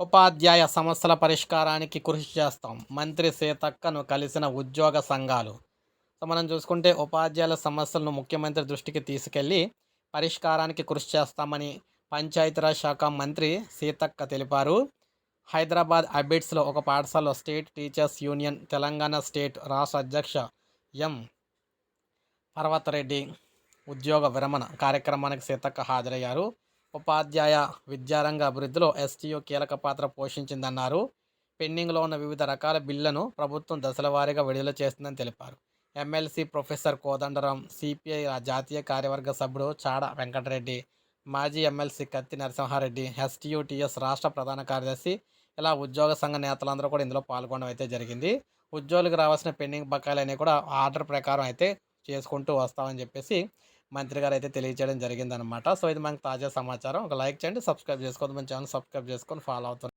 ఉపాధ్యాయ సమస్యల పరిష్కారానికి కృషి చేస్తాం. మంత్రి సీతక్కను కలిసిన ఉద్యోగ సంఘాలు. సో మనం చూసుకుంటే ఉపాధ్యాయుల సమస్యలను ముఖ్యమంత్రి దృష్టికి తీసుకెళ్ళి పరిష్కారానికి కృషి చేస్తామని పంచాయతీరాజ్ శాఖ మంత్రి సీతక్క తెలిపారు. హైదరాబాద్ అబిడ్స్లో ఒక పాఠశాలలో state teachers union Telangana state రాష్ట్ర అధ్యక్ష ఎం. పర్వతరెడ్డి ఉద్యోగ విరమణ కార్యక్రమానికి సీతక్క హాజరయ్యారు. ఉపాధ్యాయ విద్యారంగ అభివృద్ధిలో ఎస్టీయూ కీలక పాత్ర పోషించిందన్నారు. పెండింగ్లో ఉన్న వివిధ రకాల బిల్లులను ప్రభుత్వం దశల వారీగా విడుదల చేస్తుందని తెలిపారు. ఎమ్మెల్సీ ప్రొఫెసర్ కోదండరాం సిపిఐ జాతీయ కార్యవర్గ సభ్యుడు చాడ వెంకటరెడ్డి మాజీ ఎమ్మెల్సీ కత్తి నరసింహారెడ్డి ఎస్టీయూటీఎస్ రాష్ట్ర ప్రధాన కార్యదర్శి ఇలా ఉద్యోగ సంఘ నేతలందరూ కూడా ఇందులో పాల్గొనడం అయితే జరిగింది. ఉద్యోగులకు రావాల్సిన పెండింగ్ బకాయిలన్నీ కూడా ఆర్డర్ ప్రకారం అయితే చేసుకుంటూ వస్తామని చెప్పేసి మంత్రి గారు అయితే తెలియజేయడం జరిగిందనమాట సో ఇది మనకు తాజా సమాచారం. ఒక లైక్ చేయండి సబ్స్క్రైబ్ చేసుకోవద్దు. మన ఛానల్ సబ్స్క్రైబ్ చేసుకొని ఫాలో అవుతుంది